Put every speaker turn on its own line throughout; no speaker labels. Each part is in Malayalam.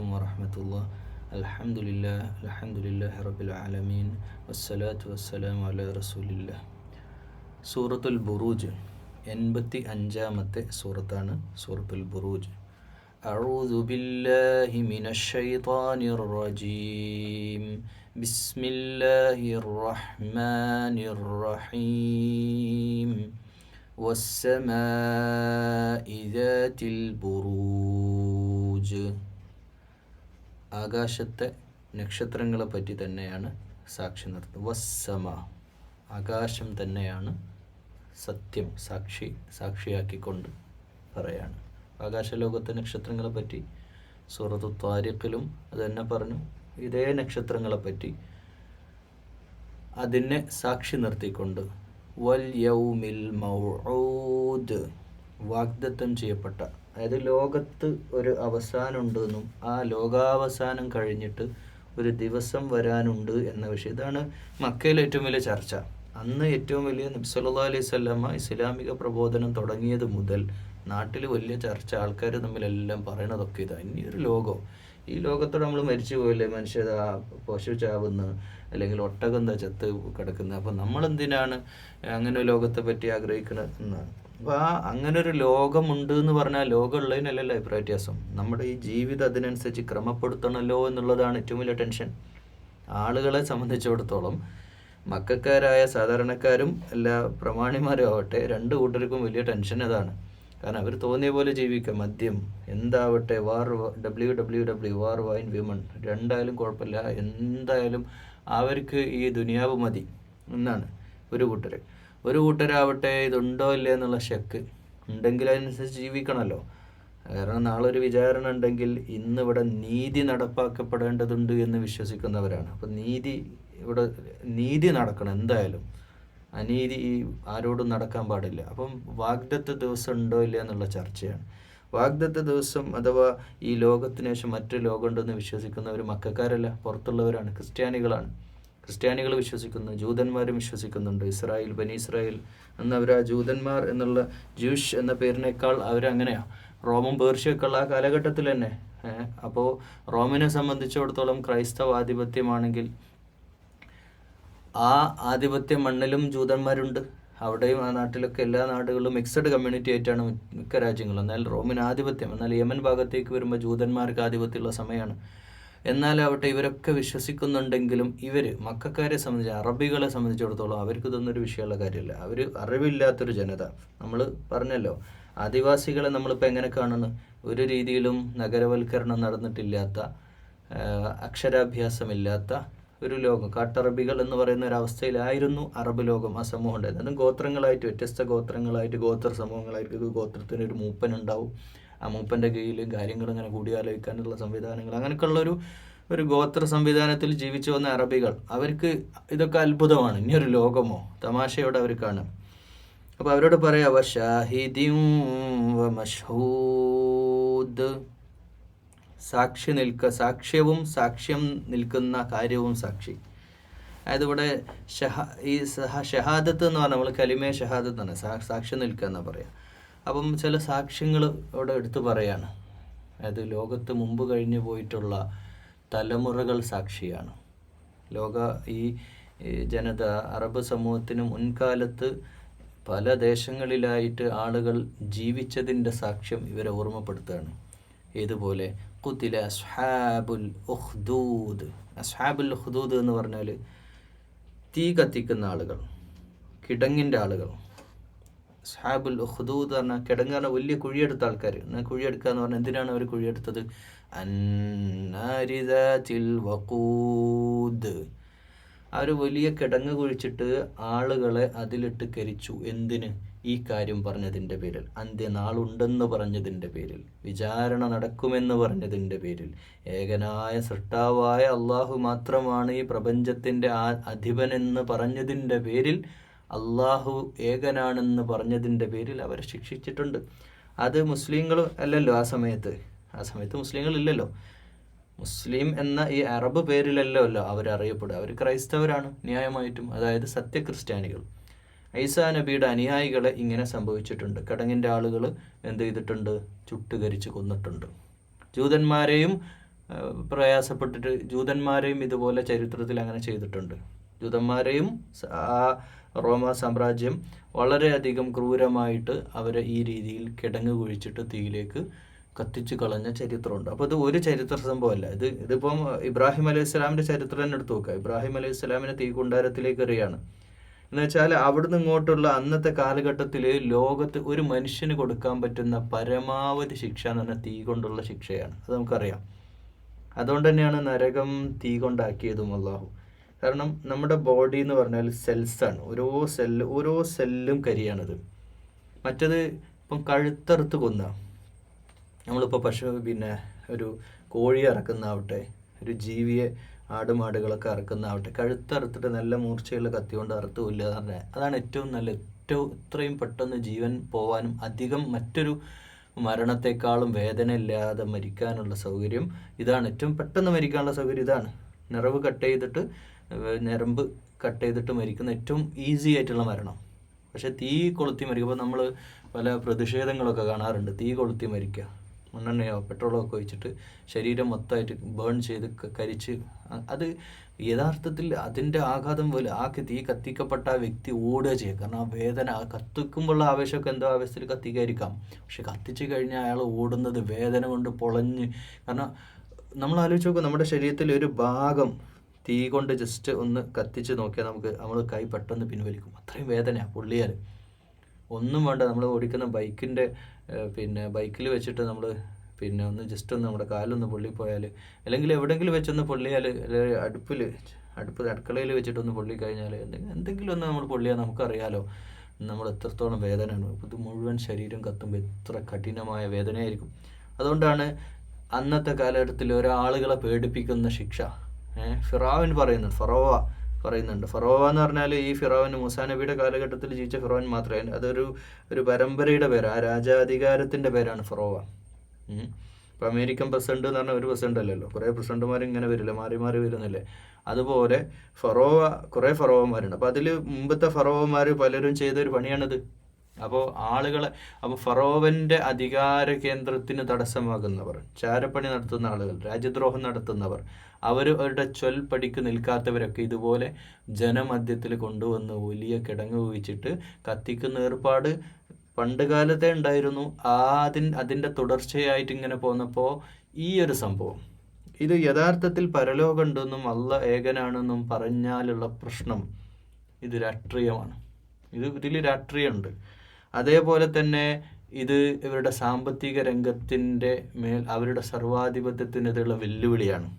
عليكم ورحمة الله الحمد لله الحمد لله رب العالمين والصلاة والسلام على رسول الله സൂറത്തുൽ ബുറൂജ് എൺപത്തി അഞ്ചാമത്തെ സൂറത്താണ് സൂറത്തുൽ ബുറൂജ് أعوذ بالله من الشيطان الرجيم بسم الله الرحمن الرحيم والسماء ذات البروج ആകാശത്തെ നക്ഷത്രങ്ങളെ പറ്റി തന്നെയാണ് സാക്ഷി നിർത്തുന്നത് വസ്സമ. ആകാശം തന്നെയാണ് സത്യം സാക്ഷി സാക്ഷിയാക്കിക്കൊണ്ട് പറയാണ്. ആകാശലോകത്തെ നക്ഷത്രങ്ങളെ പറ്റി സൂറത്തു ത്വാരിഖിലും അത് തന്നെ പറഞ്ഞു. ഇതേ നക്ഷത്രങ്ങളെ പറ്റി അതിനെ സാക്ഷി നിർത്തിക്കൊണ്ട് വൽ യൗമിൽ മൗഊദ് വാഗ്ദത്തം ചെയ്യപ്പെട്ട അതായത് ലോകത്ത് ഒരു അവസാനമുണ്ടെന്നും ആ ലോകാവസാനം കഴിഞ്ഞിട്ട് ഒരു ദിവസം വരാനുണ്ട് എന്ന വിഷയം. ഇതാണ് മക്കയിലെ ഏറ്റവും വലിയ ചർച്ച. അന്ന് ഏറ്റവും വലിയ നബ്സല്ലാ അലൈഹി സ്വല്ലമ്മ ഇസ്ലാമിക പ്രബോധനം തുടങ്ങിയത് മുതൽ നാട്ടിൽ വലിയ ചർച്ച ആൾക്കാർ തമ്മിലെല്ലാം പറയണതൊക്കെ ഇതാ. ഇനി ഒരു ലോകം. ഈ ലോകത്തോടെ നമ്മൾ മരിച്ചു പോയില്ലേ? മനുഷ്യത പശു ചാവുന്നു അല്ലെങ്കിൽ ഒട്ടകം ചത്ത് കിടക്കുന്നത് അപ്പം നമ്മളെന്തിനാണ് അങ്ങനെ ലോകത്തെ പറ്റി ആഗ്രഹിക്കുന്നത് എന്നാണ്. അപ്പോൾ ആ ലോകമുണ്ട് എന്ന് പറഞ്ഞാൽ ലോകം ഉള്ളതിനല്ലല്ലോ അഭിപ്രായ വ്യത്യാസം നമ്മുടെ ഈ ജീവിതം അതിനനുസരിച്ച് ക്രമപ്പെടുത്തണമല്ലോ എന്നുള്ളതാണ് ഏറ്റവും വലിയ ടെൻഷൻ. ആളുകളെ സംബന്ധിച്ചിടത്തോളം മക്കാരായ സാധാരണക്കാരും എല്ലാ പ്രമാണിമാരും ആവട്ടെ രണ്ട് കൂട്ടർക്കും വലിയ ടെൻഷൻ അതാണ്. കാരണം അവർ തോന്നിയ പോലെ ജീവിക്കാം. മദ്യം എന്താവട്ടെ war W W W war wine women രണ്ടായാലും കുഴപ്പമില്ല. എന്തായാലും അവർക്ക് ഈ ദുനിയാവ് മതി എന്നാണ് ഒരു കൂട്ടർ ഒരു കൂട്ടരാവട്ടെ ഇതുണ്ടോ ഇല്ലേ എന്നുള്ള ശക്ക്. ഉണ്ടെങ്കിൽ അതിനനുസരിച്ച് ജീവിക്കണമല്ലോ കാരണം നാളെ ഒരു വിചാരണ ഉണ്ടെങ്കിൽ ഇന്നിവിടെ നീതി നടപ്പാക്കപ്പെടേണ്ടതുണ്ട് എന്ന് വിശ്വസിക്കുന്നവരാണ്. അപ്പം നീതി ഇവിടെ നീതി നടക്കണം എന്തായാലും. അനീതി ഈ ആരോടും നടക്കാൻ പാടില്ല. അപ്പം വാഗ്ദത്ത ദിവസം ഉണ്ടോ ഇല്ല എന്നുള്ള ചർച്ചയാണ്. വാഗ്ദത്ത ദിവസം അഥവാ ഈ ലോകത്തിന് ശേഷം മറ്റൊരു ലോകമുണ്ടെന്ന് വിശ്വസിക്കുന്നവർ മക്കാരല്ല പുറത്തുള്ളവരാണ് ക്രിസ്ത്യാനികളാണ്. ക്രിസ്ത്യാനികൾ വിശ്വസിക്കുന്നു ജൂതന്മാരും വിശ്വസിക്കുന്നുണ്ട്. ഇസ്രായേൽ ബനി ഇസ്രായേൽ എന്ന് അവർ ആ ജൂതന്മാർ എന്നുള്ള ജൂഷ് എന്ന പേരിനേക്കാൾ അവരങ്ങനെയാണ് റോമും പേർഷ്യൊക്കെ ഉള്ള ആ കാലഘട്ടത്തിൽ തന്നെ. അപ്പോൾ റോമിനെ സംബന്ധിച്ചിടത്തോളം ക്രൈസ്തവ ആധിപത്യമാണെങ്കിൽ ആ ആധിപത്യ മണ്ണിലും ജൂതന്മാരുണ്ട്. അവിടെയും ആ നാട്ടിലൊക്കെ എല്ലാ നാടുകളിലും മിക്സഡ് കമ്മ്യൂണിറ്റി ആയിട്ടാണ് മിക്ക രാജ്യങ്ങളും. എന്നാൽ റോമിന് ആധിപത്യം എന്നാൽ യമൻ ഭാഗത്തേക്ക് വരുമ്പോൾ ജൂതന്മാർക്ക് ആധിപത്യമുള്ള സമയമാണ്. എന്നാലാവട്ടെ ഇവരൊക്കെ വിശ്വസിക്കുന്നുണ്ടെങ്കിലും ഇവർ മക്കാരെ സംബന്ധിച്ച് അറബികളെ സംബന്ധിച്ചിടത്തോളം അവർക്ക് ഇതൊന്നൊരു വിഷയമുള്ള കാര്യമില്ല. അവർ അറിവില്ലാത്തൊരു ജനത. നമ്മൾ പറഞ്ഞല്ലോ ആദിവാസികളെ നമ്മളിപ്പോൾ എങ്ങനെ കാണുന്നു? ഒരു രീതിയിലും നഗരവൽക്കരണം നടന്നിട്ടില്ലാത്ത അക്ഷരാഭ്യാസമില്ലാത്ത ഒരു ലോകം. കാട്ടറബികൾ എന്ന് പറയുന്ന ഒരു അവസ്ഥയിലായിരുന്നു അറബ് ലോകം ആ സമൂഹം ഉണ്ടായിരുന്നത്. അതും ഗോത്രങ്ങളായിട്ട് വ്യത്യസ്ത ഗോത്രങ്ങളായിട്ട് ഗോത്ര സമൂഹങ്ങളായിട്ട് ഒരു ഗോത്രത്തിന് ഒരു മൂപ്പൻ ഉണ്ടാവും. ആ മൂപ്പന്റെ കീഴിൽ കാര്യങ്ങൾ ഇങ്ങനെ കൂടിയാലോചിക്കാനുള്ള സംവിധാനങ്ങൾ അങ്ങനെയൊക്കെയുള്ള ഒരു ഒരു ഗോത്ര സംവിധാനത്തിൽ ജീവിച്ചു വന്ന അറബികൾ. അവർക്ക് ഇതൊക്കെ അത്ഭുതമാണ്. ഇനിയൊരു ലോകമോ? തമാശയോടെ അവർ കാണും. അപ്പോൾ അവരോട് പറയാം മഷൂദ് സാക്ഷി നിൽക്ക സാക്ഷ്യവും സാക്ഷ്യം നിൽക്കുന്ന കാര്യവും സാക്ഷി. അതായത് ഇവിടെ ഷഹ ഈ ഷഹാദത്ത് എന്ന് പറഞ്ഞാൽ നമ്മൾ കലിമേ ഷഹാദത്ത് ആണ് സാക്ഷി നിൽക്കുക എന്നാ പറയാം. അപ്പം ചില സാക്ഷ്യങ്ങൾ ഇവിടെ എടുത്തു പറയാണ്. അതായത് ലോകത്ത് മുമ്പ് കഴിഞ്ഞു പോയിട്ടുള്ള തലമുറകൾ സാക്ഷിയാണ്. ലോക ഈ ജനത അറബ് സമൂഹത്തിന് മുൻകാലത്ത് പല ദേശങ്ങളിലായിട്ട് ആളുകൾ ജീവിച്ചതിന്റെ സാക്ഷ്യം ഇവരെ ഓർമ്മപ്പെടുത്തുകയാണ്. ഇതുപോലെ കുത്തില അസ്ഹാബുൽ ഉഹ്ദൂദ് അസ്ഹാബുൽ ഉഹ്ദൂദ് എന്ന് പറഞ്ഞാൽ തീ കത്തിക്കുന്ന ആളുകൾ കിടങ്ങിന്റെ ആളുകൾ. അസ്ഹാബുൽ ഉഹ്ദൂദ് പറഞ്ഞാൽ കിടങ്ങ് പറഞ്ഞാൽ വലിയ കുഴിയെടുത്ത ആൾക്കാർ എന്നാൽ കുഴിയെടുക്കുക എന്ന് പറഞ്ഞാൽ എന്തിനാണ് അവർ കുഴിയെടുത്തത്? അന്നാരിദാത്തിൽ വഖൂദ്. അവർ വലിയ കിടങ്ങ് കുഴിച്ചിട്ട് ആളുകളെ അതിലിട്ട് കരിച്ചു. എന്തിന്? ഈ കാര്യം പറഞ്ഞതിന്റെ പേരിൽ. അന്ത്യനാളുണ്ടെന്ന് പറഞ്ഞതിന്റെ പേരിൽ. വിചാരണ നടക്കുമെന്ന് പറഞ്ഞതിന്റെ പേരിൽ. ഏകനായ സൃഷ്ടാവായ അള്ളാഹു മാത്രമാണ് ഈ പ്രപഞ്ചത്തിന്റെ ആ അധിപനെന്ന് പറഞ്ഞതിന്റെ പേരിൽ അള്ളാഹു ഏകനാണെന്ന് പറഞ്ഞതിന്റെ പേരിൽ അവരെ ശിക്ഷിച്ചിട്ടുണ്ട്. അത് മുസ്ലിങ്ങൾ അല്ലല്ലോ ആ സമയത്ത്. ആ സമയത്ത് മുസ്ലിങ്ങളില്ലല്ലോ മുസ്ലിം എന്ന ഈ അറബ് പേരിലല്ലോ അല്ലോ അവരറിയപ്പെടുക. അവർ ക്രൈസ്തവരാണ് ന്യായമായിട്ടും. അതായത് സത്യക്രിസ്ത്യാനികൾ. ഐസാ നബിയുടെ അനുയായികളെ ഇങ്ങനെ സംഭവിച്ചിട്ടുണ്ട്. കടങ്ങിന്റെ ആളുകൾ എന്ത് ചെയ്തിട്ടുണ്ട്? ചുട്ടുകരിച്ച് കൊന്നിട്ടുണ്ട്. ജൂതന്മാരെയും പ്രയാസപ്പെട്ടിട്ട് ജൂതന്മാരെയും ഇതുപോലെ ചരിത്രത്തിൽ അങ്ങനെ ചെയ്തിട്ടുണ്ട്. ജൂതന്മാരെയും ആ റോമ സാമ്രാജ്യം വളരെയധികം ക്രൂരമായിട്ട് അവരെ ഈ രീതിയിൽ കിടങ്ങ് കുഴിച്ചിട്ട് തീയിലേക്ക് കത്തിച്ചു കളഞ്ഞ ചരിത്രമുണ്ട്. അപ്പോൾ ഇത് ഒരു ചരിത്ര സംഭവമല്ല. ഇത് ഇതിപ്പം ഇബ്രാഹിം അലൈഹി സ്വലാമിന്റെ ചരിത്രം തന്നെ എടുത്തു നോക്കുക. ഇബ്രാഹിം അലൈഹി സ്വലാമിനെ തീ കുണ്ടാരത്തിലേക്ക് എറിയാണ്. എന്ന് വെച്ചാൽ അവിടുന്ന് ഇങ്ങോട്ടുള്ള അന്നത്തെ കാലഘട്ടത്തിൽ ലോകത്ത് ഒരു മനുഷ്യന് കൊടുക്കാൻ പറ്റുന്ന പരമാവധി ശിക്ഷ എന്ന് പറഞ്ഞാൽ തീ കൊണ്ടുള്ള ശിക്ഷയാണ്. അത് നമുക്കറിയാം. അതുകൊണ്ട് തന്നെയാണ് നരകം തീ കൊണ്ടാക്കിയതും അള്ളാഹു കാരണം നമ്മുടെ ബോഡി എന്ന് പറഞ്ഞാൽ സെൽസാണ് ഓരോ സെല്ല് ഓരോ സെല്ലും കരിയാണത്. മറ്റത് ഇപ്പം കഴുത്തറുത്ത് കൊന്ന. നമ്മളിപ്പോൾ പശു പിന്നെ ഒരു കോഴി ഇറക്കുന്നാവട്ടെ ഒരു ജീവിയെ ആടുമാടുകളൊക്കെ ഇറക്കുന്നാവട്ടെ കഴുത്തറുത്തിട്ട് നല്ല മൂർച്ചയുള്ള കത്തി കൊണ്ട് അറുത്ത് കൊല്ലുക എന്ന് പറഞ്ഞാൽ അതാണ് ഏറ്റവും നല്ല ഏറ്റവും ഇത്രയും പെട്ടെന്ന് ജീവൻ പോവാനും അധികം മറ്റൊരു മരണത്തെക്കാളും വേദന ഇല്ലാതെ മരിക്കാനുള്ള സൗകര്യം ഇതാണ്. ഏറ്റവും പെട്ടെന്ന് മരിക്കാനുള്ള സൗകര്യം ഇതാണ്. നിറവ് കട്ട് ചെയ്തിട്ട് ഞരമ്പ് കട്ട് ചെയ്തിട്ട് മരിക്കുന്ന ഏറ്റവും ഈസി ആയിട്ടുള്ള മരണം. പക്ഷെ തീ കൊളുത്തി മരിക്കുമ്പോൾ നമ്മൾ പല പ്രതിഷേധങ്ങളൊക്കെ കാണാറുണ്ട്. തീ കൊളുത്തി മരിക്കുക. മണ്ണെണ്ണയോ പെട്രോളോ ഒക്കെ ഒഴിച്ചിട്ട് ശരീരം മൊത്തമായിട്ട് ബേൺ ചെയ്ത് കരിച്ച് അത് യഥാർത്ഥത്തിൽ അതിന്റെ ആഘാതം പോലെ ആ തീ കത്തിക്കപ്പെട്ട ആ വ്യക്തി ഓടുക ചെയ്യുക. കാരണം ആ വേദന കത്തിക്കുമ്പോഴുള്ള ആവേശമൊക്കെ എന്തോ ആവേശത്തിൽ കത്തിക്കായിരിക്കാം പക്ഷെ കത്തിച്ച് കഴിഞ്ഞാൽ അയാൾ ഓടുന്നത് വേദന കൊണ്ട് പൊളഞ്ഞ് കാരണം നമ്മൾ ആലോചിച്ച് നോക്കുക നമ്മുടെ ശരീരത്തിൽ ഒരു ഭാഗം തീ കൊണ്ട് ജസ്റ്റ് ഒന്ന് കത്തിച്ച് നോക്കിയാൽ നമുക്ക് നമ്മൾ കൈ പെട്ടെന്ന് പിൻവലിക്കും. അത്രയും വേദനയാണ് പുള്ളിയാൽ ഒന്നും വേണ്ട നമ്മൾ ഓടിക്കുന്ന ബൈക്കിന്റെ പിന്നെ ബൈക്കിൽ വെച്ചിട്ട് നമ്മൾ പിന്നെ ഒന്ന് ജസ്റ്റ് ഒന്ന് നമ്മുടെ കാലൊന്ന് പൊള്ളിപ്പോയാൽ അല്ലെങ്കിൽ എവിടെയെങ്കിലും വെച്ചൊന്ന് പൊള്ളിയാൽ അല്ലെങ്കിൽ അടുപ്പിൽ അടുപ്പ് അടുക്കളയിൽ വെച്ചിട്ടൊന്ന് പൊള്ളിക്കഴിഞ്ഞാൽ എന്തെങ്കിലും എന്തെങ്കിലും ഒന്ന് നമ്മൾ പൊള്ളിയാൽ നമുക്കറിയാലോ. നമ്മൾ എത്രത്തോളം വേദനയാണ്. ഇത് മുഴുവൻ ശരീരം കത്തുമ്പോൾ എത്ര കഠിനമായ വേദനയായിരിക്കും. അതുകൊണ്ടാണ് അന്നത്തെ കാലഘട്ടത്തിൽ ഒരാളുകളെ പേടിപ്പിക്കുന്ന ശിക്ഷ. ഫിറാവിൻ പറയുന്നുണ്ട്. ഫറോവ പറയുന്നുണ്ട്. ഫറോവ എന്ന് പറഞ്ഞാൽ ഈ ഫിറോവൻ മൂസാ നബിയുടെ കാലഘട്ടത്തിൽ ജീവിച്ച ഫിറോവൻ മാത്രമേ അതൊരു ഒരു പരമ്പരയുടെ പേര്. ആ രാജാധികാരത്തിന്റെ പേരാണ് ഫറോവ. ഉം. ഇപ്പൊ അമേരിക്കൻ പ്രസിഡന്റ് എന്ന് പറഞ്ഞാൽ ഒരു പ്രസിഡന്റ് അല്ലല്ലോ. കുറേ പ്രസിഡന്റുമാർ ഇങ്ങനെ വരില്ല? മാറി മാറി വരുന്നില്ലേ? അതുപോലെ ഫറോവ കുറേ ഫറോവന്മാരുണ്ട്. അപ്പോൾ അതിൽ മുമ്പത്തെ ഫറോവന്മാർ പലരും ചെയ്ത ഒരു പണിയാണിത്. അപ്പോൾ ആളുകളെ അപ്പോൾ ഫറോവന്റെ അധികാര കേന്ദ്രത്തിന് തടസ്സമാകുന്നവർ ചാരപ്പണി നടത്തുന്ന ആളുകൾ രാജ്യദ്രോഹം നടത്തുന്നവർ അവർ അവരുടെ ചൊൽ പടിക്ക് നിൽക്കാത്തവരൊക്കെ ഇതുപോലെ ജനമധ്യത്തിൽ കൊണ്ടുവന്ന് വലിയ കിടങ്ങ് കുഴിച്ചിട്ട് കത്തിക്കുന്ന ഏർപ്പാട് പണ്ട് കാലത്തെ ഉണ്ടായിരുന്നു. ആ അതിൻ അതിന്റെ തുടർച്ചയായിട്ട് ഇങ്ങനെ പോന്നപ്പോൾ ഈ ഒരു സംഭവം. ഇത് യഥാർത്ഥത്തിൽ പരലോകമുണ്ടെന്നും അല്ല ഏകനാണെന്നും പറഞ്ഞാലുള്ള പ്രശ്നം ഇത് രാഷ്ട്രീയമാണ്. ഇത് ഇതിൽ രാഷ്ട്രീയമുണ്ട്. അതേപോലെ തന്നെ ഇത് ഇവരുടെ സാമ്പത്തിക രംഗത്തിന്റെ മേൽ അവരുടെ സർവാധിപത്യത്തിനെതിരെയുള്ള വെല്ലുവിളിയാണ്.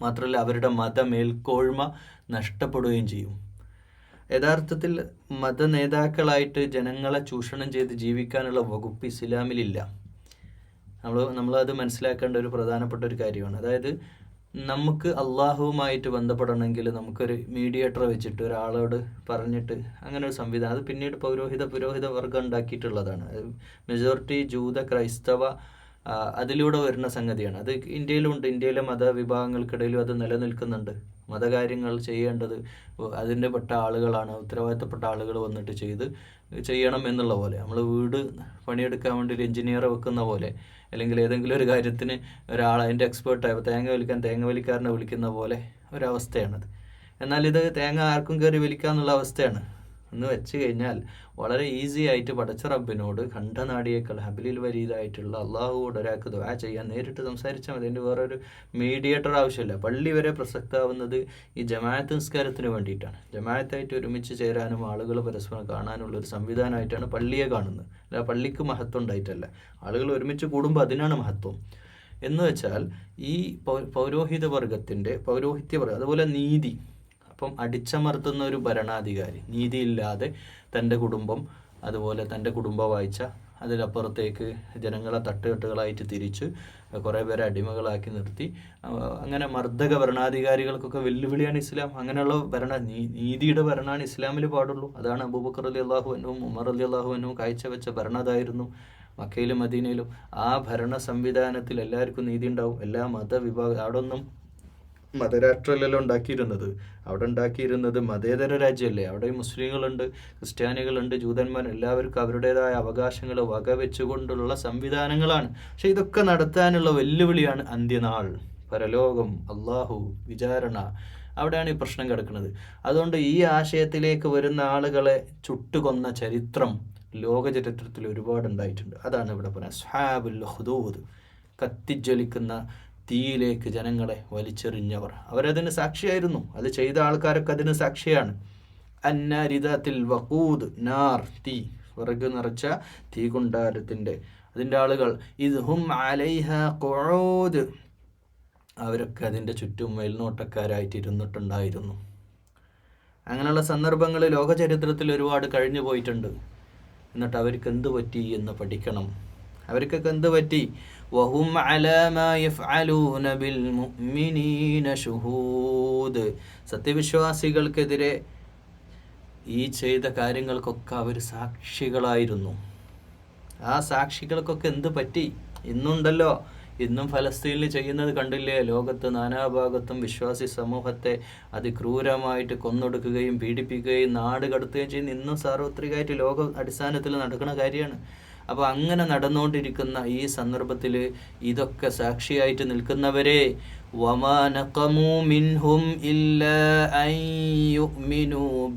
മാത്രമല്ല അവരുടെ മതമേൽക്കോഴ്മ നഷ്ടപ്പെടുകയും ചെയ്യും. യഥാർത്ഥത്തിൽ മത നേതാക്കളായിട്ട് ജനങ്ങളെ ചൂഷണം ചെയ്ത് ജീവിക്കാനുള്ള വകുപ്പ് ഇസ്ലാമിലില്ല. നമ്മൾ നമ്മളത് മനസ്സിലാക്കേണ്ട ഒരു പ്രധാനപ്പെട്ട ഒരു കാര്യമാണ്. അതായത് നമുക്ക് അള്ളാഹുവുമായിട്ട് ബന്ധപ്പെടണമെങ്കിൽ നമുക്കൊരു മീഡിയേറ്ററെ വെച്ചിട്ട് ഒരാളോട് പറഞ്ഞിട്ട് അങ്ങനെ ഒരു സംവിധാനം അത് പിന്നീട് പൗരോഹിത പുരോഹിത വർഗം ഉണ്ടാക്കിയിട്ടുള്ളതാണ്. മെജോറിറ്റി ജൂത ക്രൈസ്തവ അതിലൂടെ വരുന്ന സംഗതിയാണ്. അത് ഇന്ത്യയിലുണ്ട് ഇന്ത്യയിലെ മതവിഭാഗങ്ങൾക്കിടയിലും അത് നിലനിൽക്കുന്നുണ്ട്. മതകാര്യങ്ങൾ ചെയ്യേണ്ടത് അതിന്റെ പെട്ട ആളുകളാണ് ഉത്തരവാദിത്തപ്പെട്ട ആളുകൾ വന്നിട്ട് ചെയ്ത് ചെയ്യണം എന്നുള്ള പോലെ. നമ്മൾ വീട് പണിയെടുക്കാൻ വേണ്ടി ഒരു എഞ്ചിനീയറെ വെക്കുന്ന പോലെ അല്ലെങ്കിൽ ഏതെങ്കിലും ഒരു കാര്യത്തിന് ഒരാൾ അതിന്റെ എക്സ്പേർട്ടായ തേങ്ങ വലിക്കാൻ തേങ്ങ വലിക്കാരനെ വിളിക്കുന്ന പോലെ ഒരവസ്ഥയാണത്. എന്നാൽ ഇത് തേങ്ങ ആർക്കും കയറി വലിക്കാന്നുള്ള അവസ്ഥയാണ്. എന്ന് വെച്ച് കഴിഞ്ഞാൽ വളരെ ഈസി ആയിട്ട് പടച്ച റബ്ബിനോട് കണ്ഠനാടിയേക്കാൾ ഹബിലിൽ വരിയതായിട്ടുള്ള അള്ളാഹുവോട് ഒരാൾക്ക് ദുആ ചെയ്യാൻ നേരിട്ട് സംസാരിച്ചാൽ മതി. അതിന്റെ വേറൊരു മീഡിയേറ്റർ ആവശ്യമില്ല. പള്ളി വരെ പ്രസക്തമാവുന്നത് ഈ ജമാഅത്ത് നിസ്കാരത്തിന് വേണ്ടിയിട്ടാണ്. ജമാഅത്തായിട്ട് ഒരുമിച്ച് ചേരാനും ആളുകൾ പരസ്പരം കാണാനുള്ള ഒരു സംവിധാനമായിട്ടാണ് പള്ളിയെ കാണുന്നത്. അല്ല പള്ളിക്ക് മഹത്വം ഉണ്ടായിട്ടല്ല. ആളുകൾ ഒരുമിച്ച് കൂടുമ്പോൾ അതിനാണ് മഹത്വം. എന്ന് വെച്ചാൽ ഈ പൗരോഹിത വർഗത്തിന്റെ പൗരോഹിത്യ വർഗം അതുപോലെ നീതി അപ്പം അടിച്ചമർത്തുന്ന ഒരു ഭരണാധികാരി നീതിയില്ലാതെ തന്റെ കുടുംബം അതുപോലെ തന്റെ കുടുംബ വാഴ്ച അതിലപ്പുറത്തേക്ക് ജനങ്ങളെ തട്ടുകെട്ടുകളായിട്ട് തിരിച്ച് കുറേ പേരെ അടിമകളാക്കി നിർത്തി. അങ്ങനെ മർദ്ദക ഭരണാധികാരികൾക്കൊക്കെ വെല്ലുവിളിയാണ് ഇസ്ലാം. അങ്ങനെയുള്ള ഭരണ നീതിയുടെ ഭരണമാണ് ഇസ്ലാമിൽ പാടുള്ളൂ. അതാണ് അബൂബക്കർ അലി അള്ളാഹു എന്നും ഉമർ അലി അള്ളാഹു എന്നും കാഴ്ചവെച്ച ഭരണം അതായിരുന്നു. മക്കയിലും മദീനയിലും ആ ഭരണ സംവിധാനത്തിൽ എല്ലാവർക്കും നീതി ഉണ്ടാവും. എല്ലാ മതവിഭാഗം അവിടെ ഒന്നും മതരാഷ്ട്രമല്ലല്ലോ ഉണ്ടാക്കിയിരുന്നത്. അവിടെ ഉണ്ടാക്കിയിരുന്നത് മതേതര രാജ്യമല്ലേ അവിടെ മുസ്ലിങ്ങളുണ്ട് ക്രിസ്ത്യാനികളുണ്ട് ജൂതന്മാർ എല്ലാവർക്കും അവരുടേതായ അവകാശങ്ങൾ വകവെച്ചുകൊണ്ടുള്ള സംവിധാനങ്ങളാണ്. പക്ഷെ ഇതൊക്കെ നടത്താനുള്ള വെല്ലുവിളിയാണ് അന്ത്യനാൾ. പരലോകം അള്ളാഹു വിചാരണ. അവിടെയാണ് ഈ പ്രശ്നം കിടക്കുന്നത്. അതുകൊണ്ട് ഈ ആശയത്തിലേക്ക് വരുന്ന ആളുകളെ ചുട്ടുകൊന്ന ചരിത്രം ലോക ചരിത്രത്തിൽ ഒരുപാട് ഉണ്ടായിട്ടുണ്ട് അതാണ് ഇവിടെ പറയുന്നത് സ്ഹാബുൽ ഹുദൂദ് കത്തിജ്വലിക്കുന്ന തീയിലേക്ക് ജനങ്ങളെ വലിച്ചെറിഞ്ഞവർ. അവരതിന് സാക്ഷിയായിരുന്നു. അത് ചെയ്ത ആൾക്കാരൊക്കെ അതിന് സാക്ഷിയാണ്. അന്നരിതത്തിൽ വക്കൂദ് നാർ തീ. വിറക് നിറച്ച തീ അതിന്റെ ആളുകൾ. ഇത് ഹും അലൈഹ കൊഴോദ് അവരൊക്കെ അതിന്റെ ചുറ്റും മേൽനോട്ടക്കാരായിട്ട് ഇരുന്നിട്ടുണ്ടായിരുന്നു. അങ്ങനെയുള്ള സന്ദർഭങ്ങൾ ലോകചരിത്രത്തിൽ ഒരുപാട് കഴിഞ്ഞു പോയിട്ടുണ്ട് എന്നിട്ട് അവർക്ക് എന്ത് പറ്റി എന്ന് പഠിക്കണം. അവർക്കൊക്കെ എന്ത് പറ്റി? ബിൽ മുഅ്മിനീന സത്യവിശ്വാസികൾക്കെതിരെ ഈ ചെയ്ത കാര്യങ്ങൾക്കൊക്കെ അവർ സാക്ഷികളായിരുന്നു. ആ സാക്ഷികൾക്കൊക്കെ എന്ത് പറ്റി? ഇന്നുണ്ടല്ലോ. ഇന്നും ഫലസ്തീനിൽ ചെയ്യുന്നത് കണ്ടില്ലേ? ലോകത്ത് നാനാഭാഗത്തും വിശ്വാസി സമൂഹത്തെ അതിക്രൂരമായിട്ട് കൊന്നൊടുക്കുകയും പീഡിപ്പിക്കുകയും നാട് കടത്തുകയും ചെയ്യുന്ന ഇന്നും സാർവത്രികമായിട്ട് ലോക അടിസ്ഥാനത്തിൽ നടക്കുന്ന കാര്യമാണ്. അപ്പോൾ അങ്ങനെ നടന്നുകൊണ്ടിരിക്കുന്ന ഈ സന്ദർഭത്തിൽ ഇതൊക്കെ സാക്ഷിയായിട്ട് നിൽക്കുന്നവരെ മിൻഹും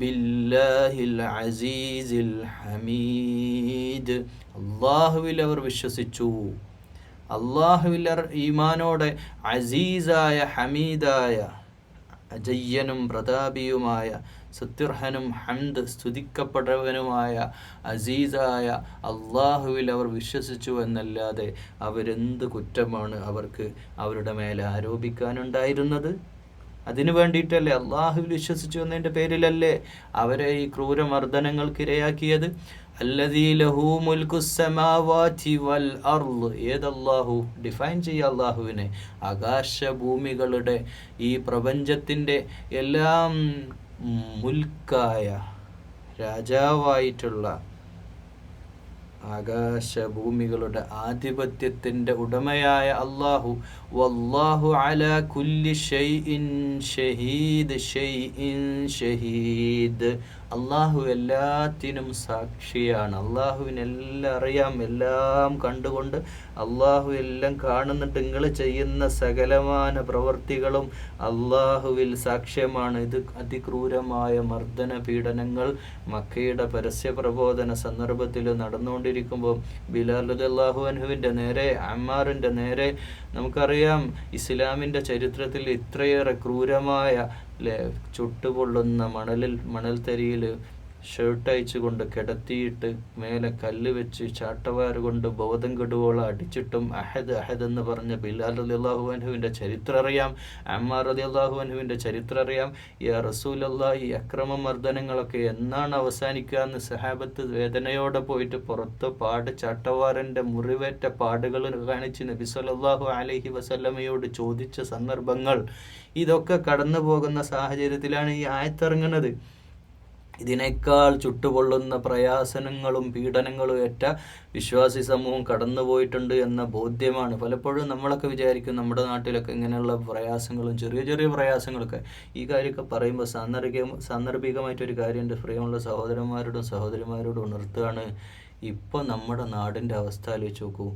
ബില്ലാഹിൽ അസീസിൽ ഹമീദ്. അള്ളാഹുവിൽ അവർ വിശ്വസിച്ചു. അള്ളാഹുവിൽ ഈമാനോടെ അസീസായ ഹമീദായ അജയ്യനും പ്രതാപിയുമായ സത്യർഹനും ഹംദ് സ്തുതിക്കപ്പെട്ടവനുമായ അസീസായ അള്ളാഹുവിൽ അവർ വിശ്വസിച്ചു എന്നല്ലാതെ അവരെന്ത് കുറ്റമാണ് അവർക്ക് അവരുടെ മേലെ ആരോപിക്കാനുണ്ടായിരുന്നത്? അതിനു വേണ്ടിയിട്ടല്ലേ അള്ളാഹുവിൽ വിശ്വസിച്ചു എന്നതിന്റെ പേരിലല്ലേ അവരെ ഈ ക്രൂരമർദ്ദനങ്ങൾക്ക് ഇരയാക്കിയത്? ഏതല്ലാഹു? ഡിഫൈൻ ചെയ്യുക അള്ളാഹുവിനെ ആകാശഭൂമികളുടെ ഈ പ്രപഞ്ചത്തിന്റെ എല്ലാം മുൽക്കായ രാജാവായിട്ടുള്ള ആകാശഭൂമികളുടെ ആധിപത്യത്തിന്റെ ഉടമയായ അള്ളാഹു വല്ലാഹു അല കുല്ലി ഷൈഇൻ ഷഹീദ് ഷൈഇൻ ഷഹീദ്. അള്ളാഹു എല്ലാത്തിനും സാക്ഷിയാണ്. അള്ളാഹുവിനെല്ലാം അറിയാം എല്ലാം കണ്ടുകൊണ്ട് അള്ളാഹു എല്ലാം കാണുന്നുണ്ട് നിങ്ങൾ ചെയ്യുന്ന സകലമാന പ്രവൃത്തികളും അള്ളാഹുവിൽ സാക്ഷ്യമാണ്. ഇത് അതിക്രൂരമായ മർദ്ദന പീഡനങ്ങൾ മക്കയുടെ പരസ്യ പ്രബോധന സന്ദർഭത്തിൽ നടന്നുകൊണ്ടിരിക്കുമ്പോൾ ബിലാൽ അള്ളാഹു അനുഹുവിന്റെ നേരെ അമ്മാറിന്റെ നേരെ നമുക്കറിയാം ഇസ്ലാമിന്റെ ചരിത്രത്തിൽ ഇത്രയേറെ ക്രൂരമായ ചുട്ടുപൊള്ളുന്ന മണലിൽ മണൽത്തരിയിൽ ഷർട്ട് അയച്ചുകൊണ്ട് കിടത്തിയിട്ട് മേലെ കല്ല് വെച്ച് ചാട്ടവാർ കൊണ്ട് ബോധം കെടുവോളം അടിച്ചിട്ടും അഹദ് അഹദ് എന്ന് പറഞ്ഞ ബിലാൽ അലി അള്ളാഹു അനുവിന്റെ ചരിത്രം അറിയാം അമ്മാർ അലി അള്ളാഹു അനുവിന്റെ ചരിത്രം അറിയാം. ഈ റസൂൽ അള്ളാഹ് ഈ അക്രമ മർദ്ദനങ്ങളൊക്കെ എന്നാണ് അവസാനിക്കുക എന്ന് സഹാബത്ത് വേദനയോടെ പോയിട്ട് പുറത്ത് പാട് ചാട്ടവാറിന്റെ മുറിവേറ്റ പാടുകൾ കാണിച്ച് നബി സല്ലാഹു അലഹി വസല്ലമയോട് ചോദിച്ച സന്ദർഭങ്ങൾ. ഇതൊക്കെ കടന്നു പോകുന്ന സാഹചര്യത്തിലാണ് ഈ ആയത്തിറങ്ങുന്നത് ഇതിനേക്കാൾ ചുട്ടുപൊള്ളുന്ന പ്രയാസനങ്ങളും പീഡനങ്ങളും ഏറ്റ വിശ്വാസി സമൂഹം കടന്നുപോയിട്ടുണ്ട് എന്ന ബോധ്യമാണ്. പലപ്പോഴും നമ്മളൊക്കെ വിചാരിക്കും നമ്മുടെ നാട്ടിലൊക്കെ ഇങ്ങനെയുള്ള പ്രയാസങ്ങളും ചെറിയ ചെറിയ പ്രയാസങ്ങളൊക്കെ ഈ കാര്യമൊക്കെ പറയുമ്പോൾ സാന്ദർഭിക സാന്ദർഭികമായിട്ടൊരു കാര്യമുണ്ട്. പ്രിയമുള്ള സഹോദരന്മാരോടും സഹോദരിമാരോടും ഉണർത്തുകയാണ്. ഇപ്പോൾ നമ്മുടെ നാടിന്റെ അവസ്ഥ ആലോചിച്ച് നോക്കൂ.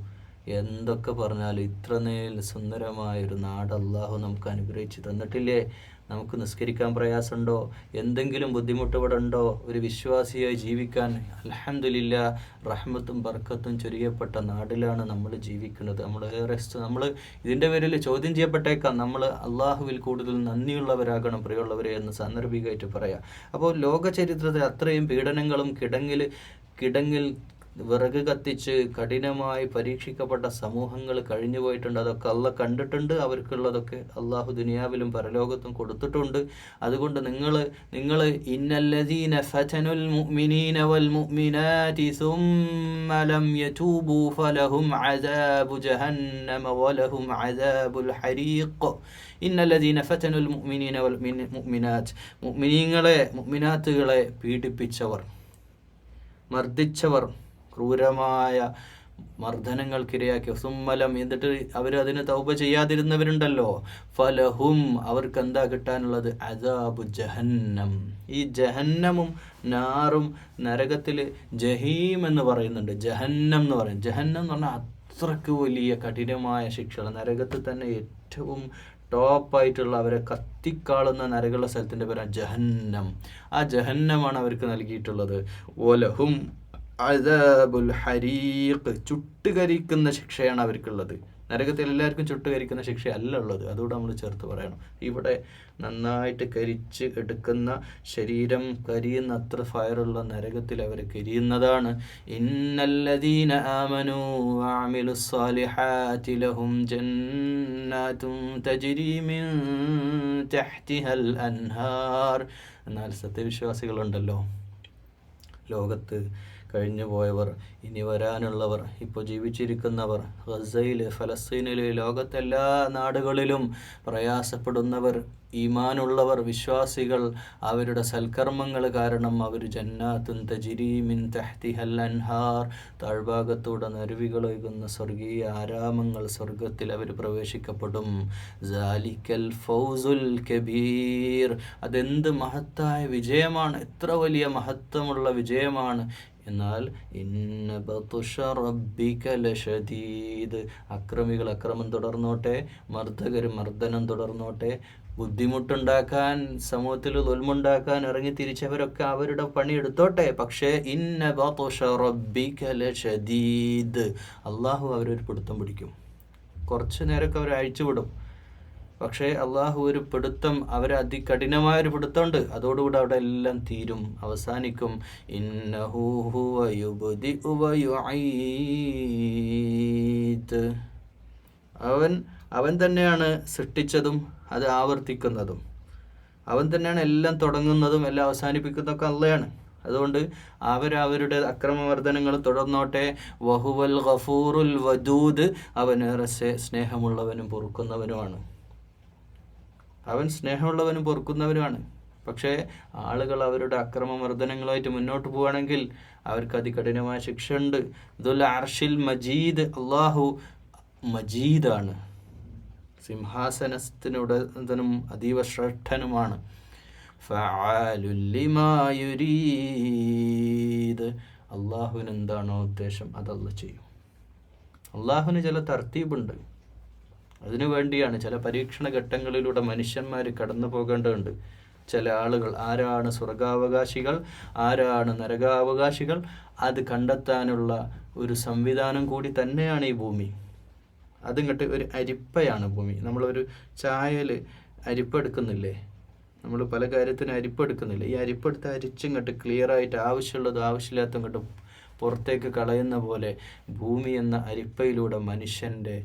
എന്തൊക്കെ പറഞ്ഞാലും ഇത്രനേൽ സുന്ദരമായൊരു നാട് അള്ളാഹു നമുക്ക് അനുഗ്രഹിച്ചു തന്നിട്ടില്ലേ? നമുക്ക് നിസ്കരിക്കാൻ പ്രയാസമുണ്ടോ? എന്തെങ്കിലും ബുദ്ധിമുട്ട് ഉണ്ടോ ഒരു വിശ്വാസിയായി ജീവിക്കാൻ അലഹമില്ല റഹ്മത്തും ബർക്കത്തും ചൊരിയപ്പെട്ട നാടിലാണ് നമ്മൾ ജീവിക്കുന്നത്. നമ്മൾ ഏറെ നമ്മൾ ഇതിന്റെ പേരിൽ ചോദ്യം ചെയ്യപ്പെട്ടേക്കാം. നമ്മൾ അള്ളാഹുവിൽ കൂടുതൽ നന്ദിയുള്ളവരാകണം പ്രിയമുള്ളവരെ എന്ന് സാന്ദർഭികമായിട്ട് പറയാം. അപ്പോൾ ലോക ചരിത്രത്തിൽ അത്രയും പീഡനങ്ങളും കിടങ്ങിൽ കിടങ്ങിൽ വിറക് കത്തിച്ച് കഠിനമായി പരീക്ഷിക്കപ്പെട്ട സമൂഹങ്ങൾ കഴിഞ്ഞു പോയിട്ടുണ്ട്. അതൊക്കെ അല്ല കണ്ടിട്ടുണ്ട്. അവർക്കുള്ളതൊക്കെ അള്ളാഹു ദുനിയാവിലും പരലോകത്തും കൊടുത്തിട്ടുണ്ട്. അതുകൊണ്ട് നിങ്ങൾ നിങ്ങൾ ഇന്നല്ലദീന ഫതനുൽ മുഅ്മിനീന വൽ ഫലഹും അദാബു ജഹന്നമ വലഹും അദാബുൽ ഹരീഖ്. മുഅ്മിനീന വൽ മുഅ്മിനീങ്ങളെ മുഅ്മിനാത്തുകളെ പീഡിപ്പിച്ചവർ മർദ്ദിച്ചവർ ക്രൂരമായ മർദ്ദനങ്ങൾക്കിരയാക്കി. സുമ്മലം എന്നിട്ട് അവർ അതിന് തൗബ ചെയ്യാതിരുന്നവരുണ്ടല്ലോ. ഫലഹും അവർക്ക് എന്താ കിട്ടാനുള്ളത്? അദാബു ജഹന്നം. ഈ ജഹന്നമും നാറും നരകത്തിൽ ജഹീം എന്ന് പറയുന്നുണ്ട്. ജഹന്നം എന്ന് പറയും. ജഹന്നം എന്ന് പറഞ്ഞാൽ അത്രയ്ക്ക് വലിയ കഠിനമായ ശിക്ഷകൾ നരകത്തിൽ തന്നെ ഏറ്റവും ടോപ്പായിട്ടുള്ള അവരെ കത്തിക്കാളുന്ന നരകളുടെ സ്ഥലത്തിന്റെ പേരാണ് ജഹന്നം. ആ ജഹന്നമാണ് അവർക്ക് നൽകിയിട്ടുള്ളത്. ഓലഹും അദാബുൽ ഹരീഖ് ചുട്ടുകരിക്കുന്ന ശിക്ഷയാണ് അവർക്കുള്ളത്. നരകത്തിൽ എല്ലാവർക്കും ചുട്ടുകരിക്കുന്ന ശിക്ഷയല്ല ഉള്ളത്. അതുകൂടെ നമ്മൾ ചേർത്ത് പറയണം. ഇവിടെ നന്നായിട്ട് കരിച്ച് എടുക്കുന്ന ശരീരം കരിയുന്ന അത്ര ഫയറുള്ള നരകത്തിൽ അവർ കരിയുന്നതാണ്. ഇന്നല്ലദീന ആമനു ആമിലു ലഹും ജന്നാതും തജ്രി മിൻ തഹ്തിഹൽ അൻഹാർ. എന്നാൽ സത്യവിശ്വാസികളുണ്ടല്ലോ. ലോകത്ത് കഴിഞ്ഞു പോയവർ ഇനി വരാനുള്ളവർ ഇപ്പോൾ ജീവിച്ചിരിക്കുന്നവർ ഗസയിൽ ഫലസ്തീനിൽ ലോകത്തെല്ലാ നാടുകളിലും പ്രയാസപ്പെടുന്നവർ ഈമാനുള്ളവർ വിശ്വാസികൾ അവരുടെ സൽക്കർമ്മങ്ങൾ കാരണം അവർ ജന്നാത്തുൻ തജിരീമിൻ തഹ്തിഹൽ അൻഹാർ താഴ്ഭാഗത്തൂടെ നരുവികളൊഴുകുന്ന സ്വർഗീയ ആരാമങ്ങൾ സ്വർഗത്തിൽ അവർ പ്രവേശിക്കപ്പെടും. ജാലിക്കൽ ഫൗസുൽ കബീർ. അതെന്ത് മഹത്തായ വിജയമാണ്. എത്ര വലിയ മഹത്വമുള്ള വിജയമാണ്. എന്നാൽ ഇന്ന ബതുഷ ലശദീദ്. അക്രമികൾ അക്രമം തുടർന്നോട്ടെ മർദ്ദകർ മർദ്ദനം തുടർന്നോട്ടെ. ബുദ്ധിമുട്ടുണ്ടാക്കാൻ സമൂഹത്തിൽ തൊൽമുണ്ടാക്കാൻ ഇറങ്ങി തിരിച്ചവരൊക്കെ അവരുടെ പണിയെടുത്തോട്ടെ. പക്ഷേ അള്ളാഹു അവരൊരു പിടുത്തം പിടിക്കും. കുറച്ച് നേരമൊക്കെ അവർ അഴിച്ചുവിടും പക്ഷേ അള്ളാഹു ഒരു പിടുത്തം അവരെ അതികഠിനമായ ഒരു പിടുത്തമുണ്ട്. അതോടുകൂടി അവിടെ എല്ലാം തീരും. അവസാനിക്കും. അവൻ അവൻ തന്നെയാണ് സൃഷ്ടിച്ചതും അത് ആവർത്തിക്കുന്നതും. അവൻ തന്നെയാണ് എല്ലാം തുടങ്ങുന്നതും എല്ലാം അവസാനിപ്പിക്കുന്നതൊക്കെ അള്ളയാണ്. അതുകൊണ്ട് അവരവരുടെ അക്രമവർദ്ധനങ്ങൾ തുടർന്നോട്ടെ. വഹുവൽ ഗഫൂറുൽ വദൂദ് സ്നേ- സ്നേഹമുള്ളവനും പൊറുക്കുന്നവനുമാണ്. അവൻ സ്നേഹമുള്ളവനും പൊറുക്കുന്നവനുമാണ്. പക്ഷേ ആളുകൾ അവരുടെ അക്രമമർദ്ദനങ്ങളുമായിട്ട് മുന്നോട്ട് പോവുകയാണെങ്കിൽ അവർക്ക് അതികഠിനമായ ശിക്ഷ ഉണ്ട് ദുൽ അർഷിൽ മജീദ് അള്ളാഹു മജീദാണ്. സിംഹാസനത്തിനുടനും അതീവ ശ്രേഷ്ഠനുമാണ്. അള്ളാഹുവിന് എന്താണോ ഉദ്ദേശം അതല്ല ചെയ്യും. അള്ളാഹുവിന് ചില തർത്തീബുണ്ട്. അതിനു വേണ്ടിയാണ് ചില പരീക്ഷണ ഘട്ടങ്ങളിലൂടെ മനുഷ്യന്മാർ കടന്നു പോകേണ്ടതുണ്ട്. ചില ആളുകൾ ആരാണ് സ്വർഗാവകാശികൾ ആരാണ് നരകാവകാശികൾ അത് കണ്ടെത്താനുള്ള ഒരു സംവിധാനം കൂടി തന്നെയാണ് ഈ ഭൂമി. അതിങ്ങോട്ട് ഒരു അരിപ്പയാണ് ഭൂമി. നമ്മളൊരു ചായയിൽ അരിപ്പെടുക്കുന്നില്ലേ? നമ്മൾ പല കാര്യത്തിന് അരിപ്പെടുക്കുന്നില്ലേ? ഈ അരിപ്പെടുത്ത് അരിച്ചിങ്ങോട്ട് ക്ലിയറായിട്ട് ആവശ്യമുള്ളത് ആവശ്യമില്ലാത്ത ഇങ്ങോട്ട് പുറത്തേക്ക് കളയുന്ന പോലെ ഭൂമി എന്ന അരിപ്പയിലൂടെ മനുഷ്യന്റെ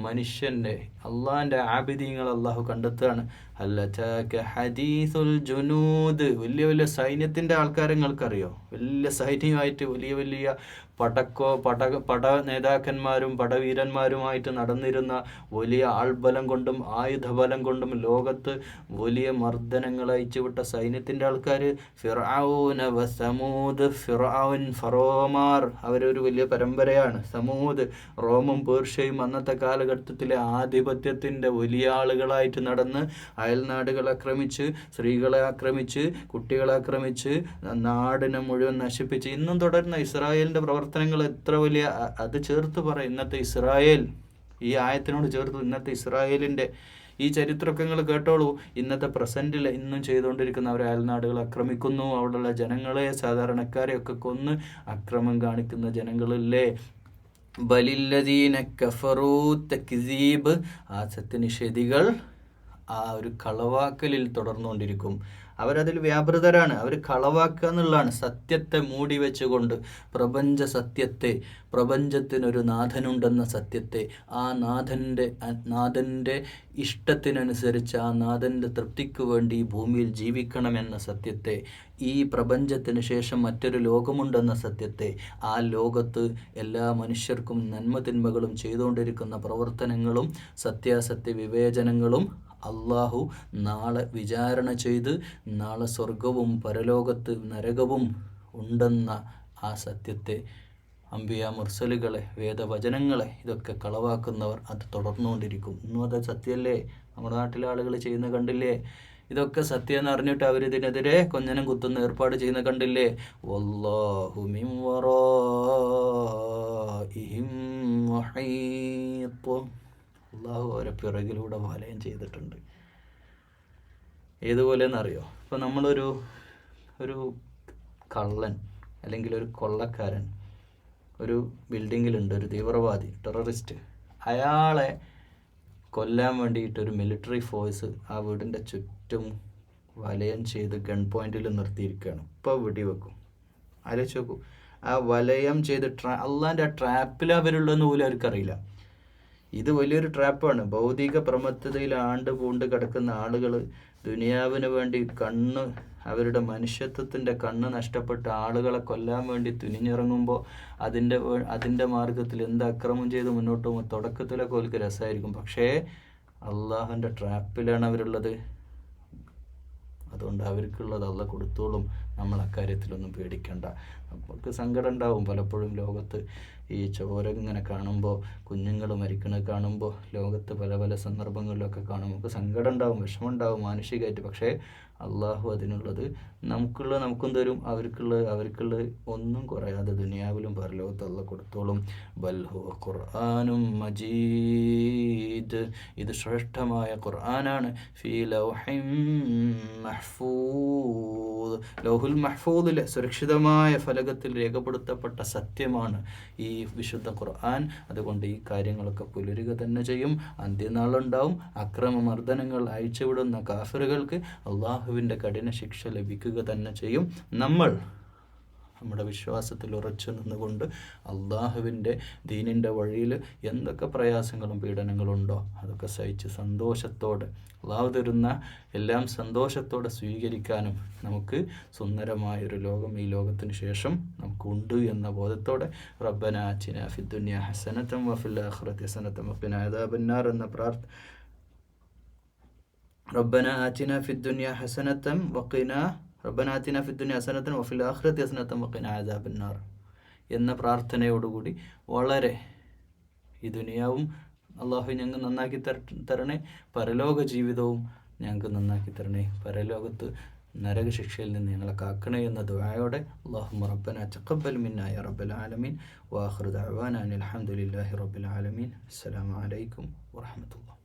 മനുഷ്യന്റെ അള്ളാഹിന്റെ ആബിദീങ്ങൾ അള്ളാഹു കണ്ടെത്തുകയാണ്. ഹദീസുൽ ജുനൂദ് വലിയ വലിയ സൈന്യത്തിന്റെ ആൾക്കാരെ നിങ്ങൾക്കറിയോ? വലിയ സൈന്യമായിട്ട് വലിയ വലിയ പടക്കോ പട പട നേതാക്കന്മാരും പടവീരന്മാരുമായിട്ട് നടന്നിരുന്ന വലിയ ആൾബലം കൊണ്ടും ആയുധബലം കൊണ്ടും ലോകത്ത് വലിയ മർദ്ദനങ്ങൾ അയച്ചുവിട്ട സൈന്യത്തിന്റെ ആൾക്കാർ ഫിറൌന വ സമൂദ്. ഫിറൌൻ ഫറോമാർ. അവരൊരു വലിയ പരമ്പരയാണ്. സമൂദ് റോമും പേർഷ്യയും അന്നത്തെ കാലഘട്ടത്തിലെ ആധിപത്യത്തിന്റെ വലിയ ആളുകളായിട്ട് നടന്ന് അയൽനാടുകൾ ആക്രമിച്ച് സ്ത്രീകളെ ആക്രമിച്ച് കുട്ടികളെ ആക്രമിച്ച് നാടിനെ മുഴുവൻ നശിപ്പിച്ച്. ഇന്നും തുടരുന്ന ഇസ്രായേലിന്റെ പ്രവർത്തനങ്ങൾ എത്ര വലിയ അത് ചേർത്ത് പറ ഇന്നത്തെ ഇസ്രായേൽ. ഈ ആയത്തിനോട് ചേർത്ത് ഇന്നത്തെ ഇസ്രായേലിന്റെ ഈ ചരിത്രമൊക്കെ നിങ്ങൾ കേട്ടോളൂ. ഇന്നത്തെ പ്രസന്റിൽ ഇന്നും ചെയ്തുകൊണ്ടിരിക്കുന്ന അവരെ അയൽനാടുകൾ ആക്രമിക്കുന്നു. അവിടെയുള്ള ജനങ്ങളെ സാധാരണക്കാരെയൊക്കെ കൊന്ന് അക്രമം കാണിക്കുന്ന ജനങ്ങളില്ലേ? ബലില്ലദീന കഫറൂ തക്സീബ്. ആ സത്യനിഷേധികൾ ആ ഒരു കളവാക്കലിൽ തുടർന്നുകൊണ്ടിരിക്കും. അവരതിൽ വ്യാപൃതരാണ്. അവർ കളവാക്കുക എന്നുള്ളതാണ് സത്യത്തെ മൂടി വെച്ചുകൊണ്ട് പ്രപഞ്ച സത്യത്തെ പ്രപഞ്ചത്തിനൊരു നാഥനുണ്ടെന്ന സത്യത്തെ. ആ നാഥന്റെ നാഥന്റെ ഇഷ്ടത്തിനനുസരിച്ച് ആ നാഥന്റെ തൃപ്തിക്ക് വേണ്ടി ഭൂമിയിൽ ജീവിക്കണമെന്ന സത്യത്തെ ഈ പ്രപഞ്ചത്തിന് ശേഷം മറ്റൊരു ലോകമുണ്ടെന്ന സത്യത്തെ ആ ലോകത്ത് എല്ലാ മനുഷ്യർക്കും നന്മതിന്മകളും ചെയ്തുകൊണ്ടിരിക്കുന്ന പ്രവർത്തനങ്ങളും സത്യാസത്യ വിവേചനങ്ങളും അള്ളാഹു നാളെ വിചാരണ ചെയ്ത് നാളെ സ്വർഗവും പരലോകത്ത് നരകവും ഉണ്ടെന്ന ആ സത്യത്തെ അമ്പിയ മുർസലുകളെ വേദവചനങ്ങളെ ഇതൊക്കെ കളവാക്കുന്നവർ അത് തുടർന്നുകൊണ്ടിരിക്കും. ഇന്നും അത് സത്യമല്ലേ? നമ്മുടെ നാട്ടിലെ ആളുകൾ ചെയ്യുന്ന കണ്ടില്ലേ? ഇതൊക്കെ സത്യം എന്ന് അറിഞ്ഞിട്ട് അവരിതിനെതിരെ കൊഞ്ഞനം കുത്തുന്ന ഏർപ്പാട് ചെയ്യുന്ന കണ്ടില്ലേ? മുഹീത്ത്. അള്ളാഹു അവരെ പിറകിലൂടെ വലയം ചെയ്തിട്ടുണ്ട്. ഏതുപോലെയെന്നറിയോ? ഇപ്പം നമ്മളൊരു ഒരു കള്ളൻ അല്ലെങ്കിൽ ഒരു കൊള്ളക്കാരൻ ഒരു ബിൽഡിങ്ങിലുണ്ട് ഒരു തീവ്രവാദി ടെററിസ്റ്റ്. അയാളെ കൊല്ലാൻ വേണ്ടിയിട്ട് ഒരു മിലിറ്ററി ഫോഴ്സ് ആ വീടിന്റെ ചുറ്റും വലയം ചെയ്ത് ഗൺ പോയിന്റിൽ നിർത്തിയിരിക്കുകയാണ്. ഇപ്പോൾ വെടിവെക്കും. ആലോചിച്ച് നോക്കൂ. ആ വലയം ചെയ്ത് ട്രാ അള്ളാന്റെ ആ ട്രാപ്പിൽ അവരുള്ളതെന്ന് പോലും അവർക്കറിയില്ല. ഇത് വലിയൊരു ട്രാപ്പാണ്. ഭൗതിക പ്രമത്തതയിൽ ആണ്ട് പൂണ്ട് കിടക്കുന്ന ആളുകൾ ദുനിയാവിന് വേണ്ടി കണ്ണ് അവരുടെ മനുഷ്യത്വത്തിന്റെ കണ്ണ് നഷ്ടപ്പെട്ട ആളുകളെ കൊല്ലാൻ വേണ്ടി തുനിഞ്ഞിറങ്ങുമ്പോൾ അതിന്റെ അതിന്റെ മാർഗത്തിൽ എന്ത് അക്രമം ചെയ്ത് മുന്നോട്ട് പോകുമ്പോൾ തുടക്കത്തിലൊക്കെ ഓൽക്ക് രസമായിരിക്കും പക്ഷേ അള്ളാഹുന്റെ ട്രാപ്പിലാണ് അവരുള്ളത്. അതുകൊണ്ട് അവർക്കുള്ളത് അല്ല കൊടുത്തോളും. നമ്മൾ അക്കാര്യത്തിലൊന്നും പേടിക്കണ്ട. നമുക്ക് സങ്കടം ഉണ്ടാവും. പലപ്പോഴും ലോകത്ത് ഈ ചോര ഇങ്ങനെ കാണുമ്പോൾ കുഞ്ഞുങ്ങൾ മരിക്കണത് കാണുമ്പോൾ ലോകത്ത് പല പല സന്ദർഭങ്ങളിലൊക്കെ കാണുമ്പോൾ നമുക്ക് സങ്കടം ഉണ്ടാവും വിഷമം ഉണ്ടാവും മാനസികമായിട്ട് പക്ഷേ അള്ളാഹു അതിനുള്ളത് നമുക്കുള്ളത് നമുക്കും തരും. അവർക്കുള്ളത് അവർക്കുള്ളത് ഒന്നും കുറയാതെ ദുനിയാവിലും പരലോകത്തുള്ള കൊടുത്തോളും. ബൽഹു ഖുർആാനും മജീദ്. ഇത് ശ്രേഷ്ഠമായ ഖുർആനാണ്. ഫീ ലൗഹിം മഹ്ഫൂദ്. ലൗഹുൽ മഹ്ഫൂദിലെ സുരക്ഷിതമായ ഫലകത്തിൽ രേഖപ്പെടുത്തപ്പെട്ട സത്യമാണ് ഈ വിശുദ്ധ ഖുർആൻ. അതുകൊണ്ട് ഈ കാര്യങ്ങളൊക്കെ പുലരുക തന്നെ ചെയ്യും. അന്ത്യനാളുണ്ടാവും. അക്രമമർദ്ദനങ്ങൾ അയച്ചുവിടുന്ന കാഫറുകൾക്ക് അള്ളാഹുവിന്റെ കഠിന ശിക്ഷ ലഭിക്കുക തന്നെ ചെയ്യും നമ്മൾ നമ്മുടെ വിശ്വാസത്തിൽ ഉറച്ചു നിന്നുകൊണ്ട് അള്ളാഹുവിൻ്റെ ദീനിൻ്റെ വഴിയിൽ എന്തൊക്കെ പ്രയാസങ്ങളും പീഡനങ്ങളും ഉണ്ടോ അതൊക്കെ സഹിച്ച് സന്തോഷത്തോടെ അള്ളാഹു തരുന്ന എല്ലാം സന്തോഷത്തോടെ സ്വീകരിക്കാനും നമുക്ക് സുന്ദരമായൊരു ലോകം ഈ ലോകത്തിന് ശേഷം നമുക്കുണ്ട് എന്ന ബോധത്തോടെ റബ്ബന അച്ചിന ഫിദ്ദുന്യ ഹസനത്തം വഫിൽ ആഖിറതി ഹസനത്തം വഖിന അദാബന്നാർ എന്ന പ്രാർത്ഥ ربنا آتنا في الدنيا حسنة وقنا റബ്ബനാത്തിന ഫിദ്ദുനി അസനത്തൻ വഫിൽ ആഹ്ലത്തി അസനത്തൻ വക്കന ആദാബിന്നാർ എന്ന പ്രാർത്ഥനയോടുകൂടി വളരെ ഈ ദുനിയാവും അള്ളാഹു ഞങ്ങൾക്ക് നന്നാക്കി തരണേ പരലോക ജീവിതവും ഞങ്ങൾക്ക് നന്നാക്കി തരണേ. പരലോകത്ത് നരക ശിക്ഷയിൽ നിന്ന് ഞങ്ങളെ കാക്കണേ എന്ന ദുആയോടെ അള്ളാഹു റബ്ബന തഖബ്ബൽ മിന്നായ റബ്ബൽ ആലമീൻ വാഖിറു ദഅവാന അൽഹംദുലില്ലാഹി റബ്ബിൽ ആലമീൻ. അസ്സലാമു അലൈക്കും വറഹ്മത്തുള്ളാഹി